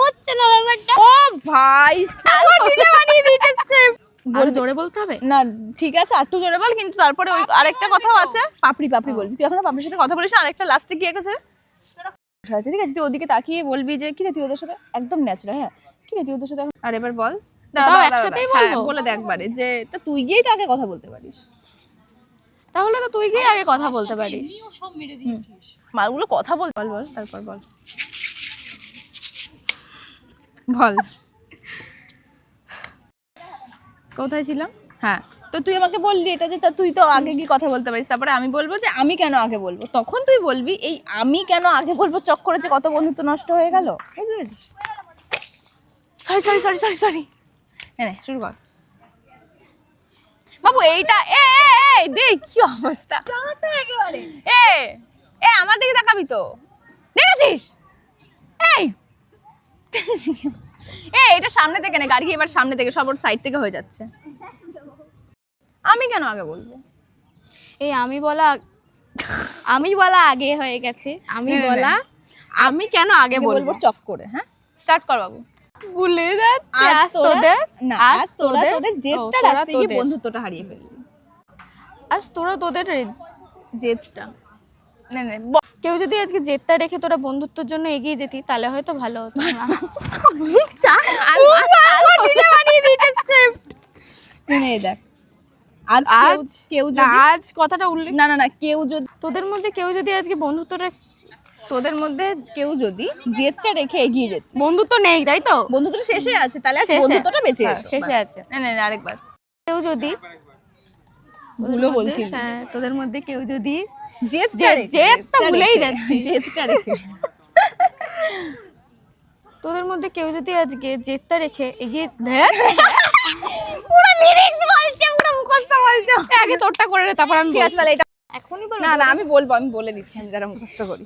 হচ্ছে না ব্যাপারটা। ও ভাই সালা নিজে বানিয়ে দিয়েছে script। বল জোরে বলতে হবে? না ঠিক আছে একটু জোরে বল কিন্তু তারপরে ওই আরেকটা কথাও আছে। পাপড়ি পাপড়ি বলবি। তুই এখনও পাপড়ির সাথে কথা বলিস আরেকটা লাস্টে বসে ঠিক আছে তুই ওদিকে তাকিয়ে বলবি যে কি রে তুই ওদের সাথে একদম ন্যাচারাল হ্যাঁ? কি রে তুই ওদের সাথে এখন- আর এবার বল। হ্যাঁ? বলে দে একবারে যে তা তুই গিয়েই তো আগে কথা বলতে পারিস। তাহলে তো তুই গিয়ে আগে কথা বলতে পারিস। মালগুলো কথা বল বল বল তারপর বল। বল। কোথায় ছিলাম? হ্যাঁ। তো তুই আমাকে বললি এটা যে তুই তো আগে গিয়ে কথা বলতে পারিস। তারপরে আমি বলব যে আমি কেন আগে বলব? তখন তুই বলবি এই আমি কেন আগে বলব চক করে যে কত বন্ধুত্ব নষ্ট হয়ে গেল? বুঝতে পেরেছিস? Sorry sorry sorry sorry sorry হ্যাঁ শুরু কর। বাবু এইটা এ, দেখ কি অবস্থা। এ এ আমার দিকে তাকাবি তো। দেখেছিস? এই এ এটা সামনে থেকে না গাড়ি এবার সামনে থেকে সব ওর সাইড থেকে হয়ে যাচ্ছে। আমি কেন আগে বলব? এই আমি বলা আমি বলা আগে হয়ে গেছে। আমি। বলা আমি কেন আগে বলব? চক করে হ্যাঁ? স্টার্ট কর বাবু। ভুলে যাচ্ছে আজ তোদের না আজ তোরা তোদের জেদটা রাখতে গিয়ে বন্ধুত্বটা হারিয়ে ফেললি। আজ তোরা তোদের জেদটা। না না কেউ যদি আজকে জেদটা রেখে তোরা বন্ধুত্বের জন্য এগিয়ে যেতি তাহলে হয়তো ভালো হতো। না দেখ। আজ কেউ- আজ কথাটা উল্লেখ না না না কেউ যদি তোদের মধ্যে কেউ যদি আজকে বন্ধুত্বটা তোদের মধ্যে কেউ যদি জেদটা রেখে এগিয়ে যেত। বন্ধুত্ব নেই তাই তো? বন্ধুত্ব শেষে আছে তাহলে। বন্ধুত্বটা বেঁচে হ্যাঁ, শেষে আছে। না না, আরেকবার। কেউ যদি ভুলও মধ্যে- হ্যাঁ তোদের মধ্যে কেউ যদি জেদটা জেদটা ভুলেই যাচ্ছি। জেদটা রেখে তোদের মধ্যে কেউ যদি আজকে জেদটা রেখে এগিয়ে ধ্যাৎ, পুরো লিরিক্স বলছে পুরো মুখস্থ বলছে। আগে তোরটা করে রে তারপর আমি ঠিক আছে এটা এখনই বল। না না আমি বলব আমি বলে দিচ্ছি আমি যারা মুখস্থ করি।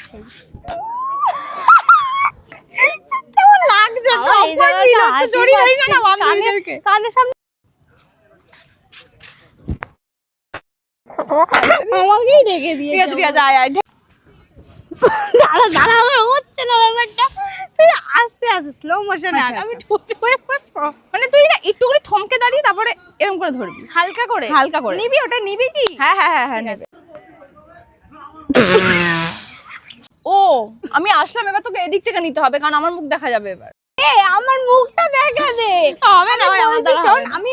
কেমন হচ্ছে, জড়িয়ে ধরি না না বান্ধবীদেরকে। কানের সামনে আমাকেই রেখে দিয়ে ঠিক আছে ঠিক আছে আয় আয় দাঁড়া দাঁড়া আমার হচ্ছে না ব্যাপারটা। তুই আস্তে আস্তে স্লো মোশনে আচ্ছা, আমি আচ্ছা। করে মানে তুই না একটু করে থমকে দাঁড়িয়ে তারপরে এরকম করে ধরবি। হালকা করে? হালকা করে। নিবি ওটা নিবি কি? হ্যাঁ হ্যাঁ হ্যাঁ হ্যাঁ নেবে। ও আমি আসলাম এবার তোকে এদিক থেকে নিতে হবে কারণ আমার মুখ দেখা যাবে এবার। এ আমার মুখটা দেখা দে। হবে না ভাই আমার দ্বারা শোন, আমি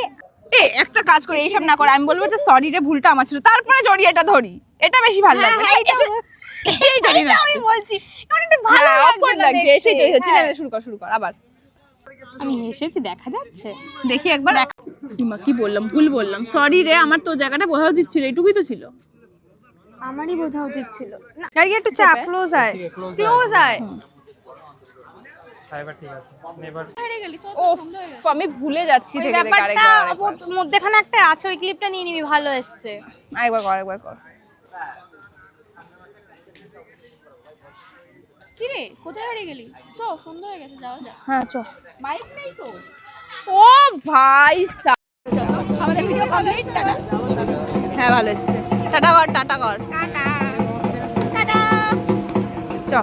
এ একটা কাজ করে এইসব না করে আমি বলব যে সরি রে ভুলটা আমার ছিল। তারপরে জড়িয়ে এটা ধরি। এটা বেশি ভালো হ্যাঁ, লাগবে। হ্যাঁ, এই জড়িয়ে এটা আমি বলছি। কারণ একটু ভালো হ্যাঁ, লাগছে না এসে জড়িয়ে হচ্ছে না হ্যাঁ। শুরু কর শুরু কর আবার। আমি এসেছি দেখা যাচ্ছে। দেখি একবার। ইমা কি বললাম? ভুল বললাম। সরি রে আমার তো জায়গাটা বোঝা উচিত ছিল এইটুকুই তো ছিল। আমারই বোঝা উচিত ছিল। না একটু চাপ ক্লোজ আয়। ক্লোজ আয়। ঠিক আছে। ওফ আমি ভুলে যাচ্ছি থেকে থেকে আরেকবার আরেকবার। মধ্যেখানে একটা আছে ওই ক্লিপটা নিয়ে নিবি ভালো এসছে। আরেকবার কর আরেকবার কর। কি রে কোথায় হারিয়ে গেলি? চ সন্ধ্যা হয়ে গেছে যাওয়া যাক। হ্যাঁ চ। বাইক নেই তো? ও ভাই চলো আমাদের ভিডিও কমপ্লিট টাটা। হ্যাঁ ভালো এসছে। টাটা কর টাটা কর। টাটা। টাটা। চ।